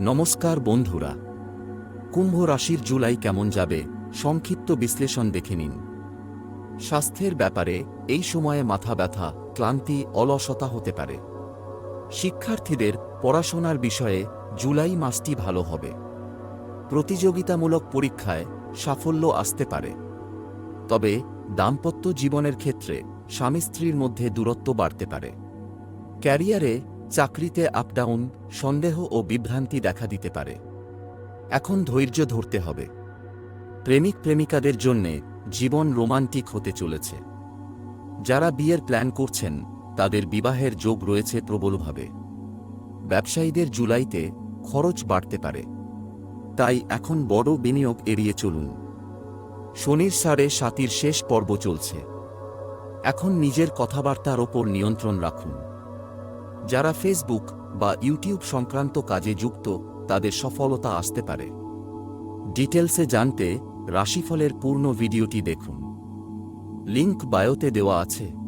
নমস্কার বন্ধুরা। কুম্ভ রাশির জুলাই কেমন যাবে, সংক্ষিপ্ত বিশ্লেষণ দেখে নিন। স্বাস্থ্যের ব্যাপারে এই সময়ে মাথা ব্যথা, ক্লান্তি, অলসতা হতে পারে। শিক্ষার্থীদের পড়াশোনার বিষয়ে জুলাই মাসটি ভালো হবে। প্রতিযোগিতামূলক পরীক্ষায় সাফল্য আসতে পারে। তবে দাম্পত্য জীবনের ক্ষেত্রে স্বামী স্ত্রীর মধ্যে দূরত্ব বাড়তে পারে। ক্যারিয়ারে চাকরিতে আপডাউন সন্দেহ ও বিভ্রান্তি দেখা দিতে পারে। এখন ধৈর্য ধরতে হবে। প্রেমিক প্রেমিকাদের জন্যে জীবন রোমান্টিক হতে চলেছে। যারা বিয়ের প্ল্যান করছেন, তাদের বিবাহের যোগ রয়েছে প্রবলভাবে। ব্যবসায়ীদের জুলাইতে খরচ বাড়তে পারে। তাই এখন বড় বিনিয়োগ এড়িয়ে চলুন। শনির সারে সাতির শেষ পর্ব চলছে। এখন নিজের কথাবার্তার ওপর নিয়ন্ত্রণ রাখুন। যারা ফেসবুক বা ইউটিউব সংক্রান্ত কাজে যুক্ত, তাদের সফলতা আসতে পারে। ডিটেলসে জানতে রাশিফলের পূর্ণ ভিডিওটি দেখুন। লিংক বায়োতে দেওয়া আছে।